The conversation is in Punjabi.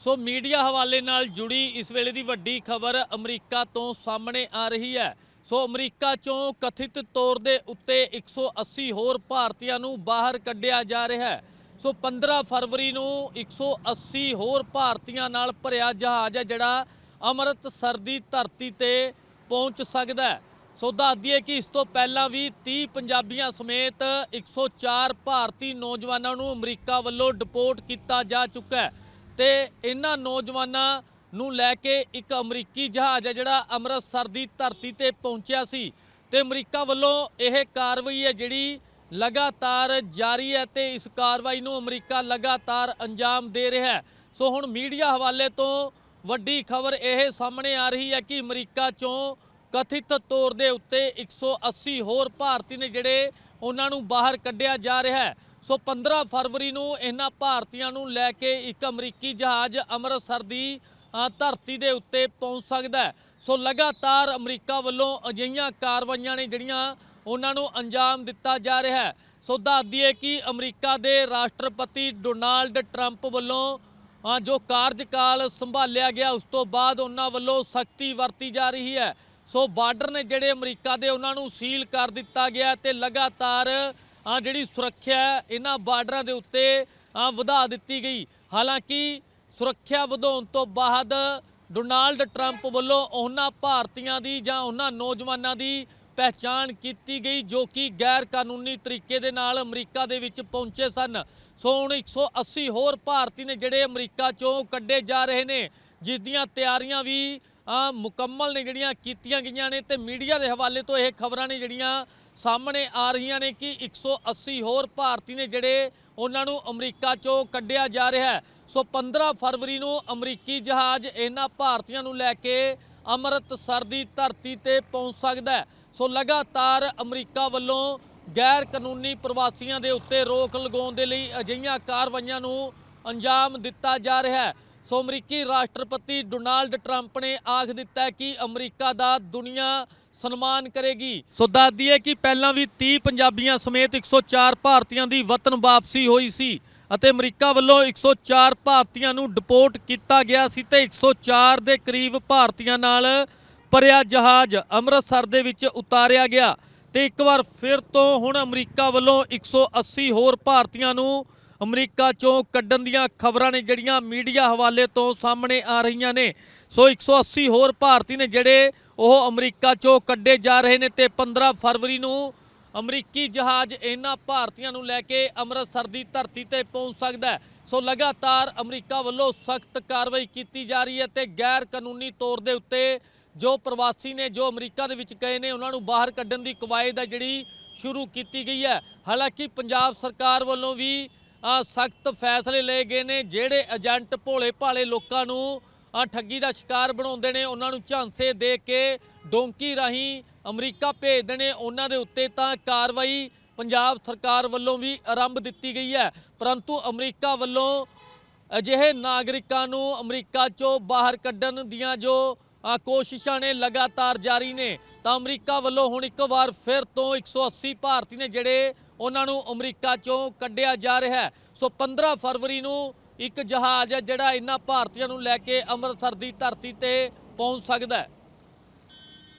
ਸੋ ਮੀਡੀਆ ਹਵਾਲੇ ਨਾਲ ਜੁੜੀ ਇਸ ਵੇਲੇ ਦੀ ਵੱਡੀ ਖਬਰ ਅਮਰੀਕਾ ਤੋਂ ਸਾਹਮਣੇ ਆ ਰਹੀ ਹੈ। ਸੋ ਅਮਰੀਕਾ ਚੋਂ ਕਥਿਤ ਤੌਰ ਦੇ ਉੱਤੇ 180 ਹੋਰ ਭਾਰਤੀਆਂ ਨੂੰ ਬਾਹਰ ਕੱਢਿਆ ਜਾ ਰਿਹਾ ਹੈ। ਸੋ 15 ਫਰਵਰੀ ਨੂੰ 180 ਹੋਰ ਭਾਰਤੀਆਂ ਨਾਲ ਭਰਿਆ ਜਹਾਜ਼ ਹੈ, ਜਿਹੜਾ ਅੰਮ੍ਰਿਤਸਰ ਦੀ ਧਰਤੀ ਤੇ ਪਹੁੰਚ ਸਕਦਾ ਹੈ। ਸੋ ਦੱਸ ਦਈਏ ਕਿ ਇਸ ਤੋਂ ਪਹਿਲਾਂ ਵੀ 30 ਪੰਜਾਬੀਆਂ ਸਮੇਤ 104 ਭਾਰਤੀ ਨੌਜਵਾਨਾਂ ਨੂੰ ਅਮਰੀਕਾ ਵੱਲੋਂ ਡਿਪੋਰਟ ਕੀਤਾ ਜਾ ਚੁੱਕਾ ਹੈ। ਤੇ ਇਹਨਾਂ ਨੌਜਵਾਨਾਂ ਨੂੰ ਲੈ ਕੇ ਇੱਕ ਅਮਰੀਕੀ ਜਹਾਜ਼ ਹੈ ਜਿਹੜਾ ਅੰਮ੍ਰਿਤਸਰ ਦੀ ਧਰਤੀ ਤੇ ਪਹੁੰਚਿਆ ਸੀ। ਤੇ ਅਮਰੀਕਾ ਵੱਲੋਂ ਇਹ ਕਾਰਵਾਈ ਹੈ ਜਿਹੜੀ ਲਗਾਤਾਰ ਜਾਰੀ ਹੈ ਤੇ ਇਸ ਕਾਰਵਾਈ ਨੂੰ ਅਮਰੀਕਾ ਲਗਾਤਾਰ ਅੰਜਾਮ ਦੇ ਰਿਹਾ ਹੈ। ਸੋ ਹੁਣ ਮੀਡੀਆ ਹਵਾਲੇ ਤੋਂ ਵੱਡੀ ਖਬਰ ਇਹ ਸਾਹਮਣੇ ਆ ਰਹੀ ਹੈ ਕਿ ਅਮਰੀਕਾ ਚੋਂ ਕਥਿਤ ਤੌਰ ਦੇ ਉੱਤੇ 180 ਹੋਰ ਭਾਰਤੀ ਨੇ ਜਿਹੜੇ ਉਹਨਾਂ ਨੂੰ ਬਾਹਰ ਕੱਢਿਆ ਜਾ ਰਿਹਾ ਹੈ। ਸੋ 15 ਫਰਵਰੀ ਨੂੰ ਇਹਨਾਂ ਭਾਰਤੀਆਂ ਨੂੰ ਲੈ ਕੇ ਇੱਕ ਅਮਰੀਕੀ ਜਹਾਜ਼ ਅੰਮ੍ਰਿਤਸਰ ਦੀ ਧਰਤੀ ਦੇ ਉੱਤੇ ਪਹੁੰਚ ਸਕਦਾ ਹੈ। ਸੋ ਲਗਾਤਾਰ ਅਮਰੀਕਾ ਵੱਲੋਂ ਅਜਿਹੀਆਂ ਕਾਰਵਾਈਆਂ ਨੇ ਜਿਹੜੀਆਂ ਉਹਨਾਂ ਨੂੰ ਅੰਜਾਮ ਦਿੱਤਾ ਜਾ ਰਿਹਾ ਹੈ। ਸੋ ਦੱਸ ਦਈਏ ਕਿ ਅਮਰੀਕਾ ਦੇ ਰਾਸ਼ਟਰਪਤੀ ਡੋਨਾਲਡ ਟਰੰਪ ਵੱਲੋਂ ਜੋ ਕਾਰਜਕਾਲ ਸੰਭਾਲਿਆ ਗਿਆ, ਉਸ ਤੋਂ ਬਾਅਦ ਉਹਨਾਂ ਵੱਲੋਂ ਸਖਤੀ ਵਰਤੀ ਜਾ ਰਹੀ ਹੈ। ਸੋ ਬਾਰਡਰ ਨੇ ਜਿਹੜੇ ਅਮਰੀਕਾ ਦੇ ਉਹਨਾਂ ਨੂੰ ਸੀਲ ਕਰ ਦਿੱਤਾ ਗਿਆ ਤੇ ਲਗਾਤਾਰ ਆ ਜਿਹੜੀ ਸੁਰੱਖਿਆ ਇਹਨਾਂ ਬਾਰਡਰਾਂ ਦੇ ਉੱਤੇ ਵਧਾ ਦਿੱਤੀ ਗਈ। ਹਾਲਾਂਕਿ ਸੁਰੱਖਿਆ ਵਧਾਉਣ ਤੋਂ ਬਾਅਦ ਡੋਨਾਲਡ ਟਰੰਪ ਵੱਲੋਂ ਉਹਨਾਂ ਭਾਰਤੀਆਂ ਦੀ ਜਾਂ ਉਹਨਾਂ ਨੌਜਵਾਨਾਂ ਦੀ ਪਹਿਚਾਣ ਕੀਤੀ ਗਈ, ਜੋ ਕਿ ਗੈਰ ਕਾਨੂੰਨੀ ਤਰੀਕੇ ਦੇ ਨਾਲ ਅਮਰੀਕਾ ਦੇ ਵਿੱਚ ਪਹੁੰਚੇ ਸਨ। ਸੋ ਹੁਣ 180 ਹੋਰ ਭਾਰਤੀ ਨੇ ਜਿਹੜੇ ਅਮਰੀਕਾ ਚੋਂ ਕੱਢੇ ਜਾ ਰਹੇ ਨੇ, ਜਿਸ ਦੀਆਂ ਤਿਆਰੀਆਂ ਵੀ ਮੁਕੰਮਲ ਨੇ ਜਿਹੜੀਆਂ ਕੀਤੀਆਂ ਗਈਆਂ ਨੇ ਤੇ ਮੀਡੀਆ ਦੇ ਹਵਾਲੇ ਤੋਂ ਇਹ ਖਬਰਾਂ ਨੇ ਜਿਹੜੀਆਂ ਸਾਹਮਣੇ ਆ ਰਹੀਆਂ ਨੇ ਕਿ 180 ਹੋਰ ਭਾਰਤੀ ਨੇ ਜਿਹੜੇ ਉਹਨਾਂ ਨੂੰ ਅਮਰੀਕਾ ਚੋਂ ਕੱਢਿਆ ਜਾ ਰਿਹਾ ਹੈ। ਸੋ 15 ਫਰਵਰੀ ਨੂੰ ਅਮਰੀਕੀ ਜਹਾਜ਼ ਇਹਨਾਂ ਭਾਰਤੀਆਂ ਨੂੰ ਲੈ ਕੇ ਅੰਮ੍ਰਿਤਸਰ ਦੀ ਧਰਤੀ ਤੇ ਪਹੁੰਚ ਸਕਦਾ ਹੈ। ਸੋ ਲਗਾਤਾਰ ਅਮਰੀਕਾ ਵੱਲੋਂ ਗੈਰ ਕਾਨੂੰਨੀ ਪ੍ਰਵਾਸੀਆਂ ਦੇ ਉੱਤੇ ਰੋਕ ਲਗਾਉਣ ਦੇ ਲਈ ਅਜਿਹੀਆਂ ਕਾਰਵਾਈਆਂ ਨੂੰ ਅੰਜਾਮ ਦਿੱਤਾ ਜਾ ਰਿਹਾ ਹੈ। ਸੋ ਅਮਰੀਕੀ ਰਾਸ਼ਟਰਪਤੀ ਡੋਨਾਲਡ ਟਰੰਪ ਨੇ ਆਖ ਦਿੱਤਾ ਕਿ ਅਮਰੀਕਾ ਦਾ ਦੁਨੀਆ ਸਨਮਾਨ ਕਰੇਗੀ। ਸੋ ਦੱਸਦੀ ਹੈ ਕਿ ਪਹਿਲਾਂ ਵੀ 30 ਪੰਜਾਬੀਆਂ ਸਮੇਤ 104 ਭਾਰਤੀਆਂ ਦੀ ਵਤਨ ਵਾਪਸੀ ਹੋਈ ਸੀ ਅਤੇ ਅਮਰੀਕਾ ਵੱਲੋਂ 104 ਭਾਰਤੀਆਂ ਨੂੰ ਡਿਪੋਰਟ ਕੀਤਾ ਗਿਆ ਸੀ ਤੇ 104 ਦੇ ਕਰੀਬ ਭਾਰਤੀਆਂ ਨਾਲ ਭਰਿਆ ਜਹਾਜ਼ ਅੰਮ੍ਰਿਤਸਰ ਦੇ ਵਿੱਚ ਉਤਾਰਿਆ ਗਿਆ ਤੇ ਇੱਕ ਵਾਰ ਫਿਰ ਤੋਂ ਹੁਣ ਅਮਰੀਕਾ ਵੱਲੋਂ 180 ਹੋਰ ਭਾਰਤੀਆਂ ਨੂੰ ਅਮਰੀਕਾ ਚੋਂ ਕੱਢਣ ਦੀਆਂ ਖਬਰਾਂ ਨੇ ਜਿਹੜੀਆਂ ਮੀਡੀਆ ਹਵਾਲੇ ਤੋਂ ਸਾਹਮਣੇ ਆ ਰਹੀਆਂ ਨੇ। ਸੋ 180 ਹੋਰ ਭਾਰਤੀ ਨੇ ਜਿਹੜੇ ਉਹ ਅਮਰੀਕਾ ਚੋਂ ਕੱਢੇ ਜਾ ਰਹੇ ਨੇ ਤੇ 15 ਫਰਵਰੀ ਨੂੰ ਅਮਰੀਕੀ ਜਹਾਜ਼ ਇਹਨਾਂ ਭਾਰਤੀਆਂ ਨੂੰ ਲੈ ਕੇ ਅੰਮ੍ਰਿਤਸਰ ਦੀ ਧਰਤੀ ਤੇ ਪਹੁੰਚ ਸਕਦਾ ਹੈ। ਸੋ ਲਗਾਤਾਰ ਅਮਰੀਕਾ ਵੱਲੋਂ ਸਖਤ ਕਾਰਵਾਈ ਕੀਤੀ ਜਾ ਰਹੀ ਹੈ ਤੇ ਗੈਰ ਕਾਨੂੰਨੀ ਤੌਰ ਦੇ ਉੱਤੇ ਜੋ ਪ੍ਰਵਾਸੀ ਨੇ, ਜੋ ਅਮਰੀਕਾ ਦੇ ਵਿੱਚ ਗਏ ਨੇ, ਉਹਨਾਂ ਨੂੰ ਬਾਹਰ ਕੱਢਣ ਦੀ ਕਵਾਇਦ ਹੈ ਜਿਹੜੀ ਸ਼ੁਰੂ ਕੀਤੀ ਗਈ ਹੈ। ਹਾਲਾਂਕਿ ਪੰਜਾਬ ਸਰਕਾਰ ਵੱਲੋਂ ਵੀ ਸਖਤ ਫੈਸਲੇ ਲਏ ਗਏ ਨੇ ਜਿਹੜੇ ਏਜੰਟ ਭੋਲੇ ਭਾਲੇ ਲੋਕਾਂ ਨੂੰ ਠੱਗੀ ਦਾ ਸ਼ਿਕਾਰ ਬਣਾਉਂਦੇ ਨੇ, ਉਹਨਾਂ ਨੂੰ ਝਾਂਸੇ ਦੇ ਕੇ ਡੋਂਕੀ ਰਾਹੀਂ ਅਮਰੀਕਾ ਭੇਜਦੇ ਨੇ। ਉਹਨਾਂ ਦੇ ਉੱਤੇ ਤਾਂ ਕਾਰਵਾਈ ਪੰਜਾਬ ਸਰਕਾਰ ਵੱਲੋਂ ਵੀ ਆਰੰਭ ਦਿੱਤੀ ਗਈ ਹੈ। ਪਰੰਤੂ ਅਮਰੀਕਾ ਵੱਲੋਂ ਅਜਿਹੇ ਨਾਗਰਿਕਾਂ ਨੂੰ ਅਮਰੀਕਾ ਚੋਂ ਬਾਹਰ ਕੱਢਣ ਦੀਆਂ ਜੋ ਕੋਸ਼ਿਸ਼ਾਂ ਨੇ ਲਗਾਤਾਰ ਜਾਰੀ ਨੇ ਤਾਂ ਅਮਰੀਕਾ ਵੱਲੋਂ ਹੁਣ ਇੱਕ ਵਾਰ ਫਿਰ ਤੋਂ 180 ਭਾਰਤੀ ਨੇ ਜਿਹੜੇ ਉਹਨਾਂ ਨੂੰ ਅਮਰੀਕਾ ਚੋਂ ਕੱਢਿਆ ਜਾ ਰਿਹਾ ਹੈ। ਸੋ 15 ਫਰਵਰੀ ਨੂੰ ਇੱਕ ਜਹਾਜ਼ ਹੈ ਜਿਹੜਾ ਇਹਨਾਂ ਭਾਰਤੀਆਂ ਨੂੰ ਲੈ ਕੇ ਅੰਮ੍ਰਿਤਸਰ ਦੀ ਧਰਤੀ ਤੇ ਪਹੁੰਚ ਸਕਦਾ ਹੈ।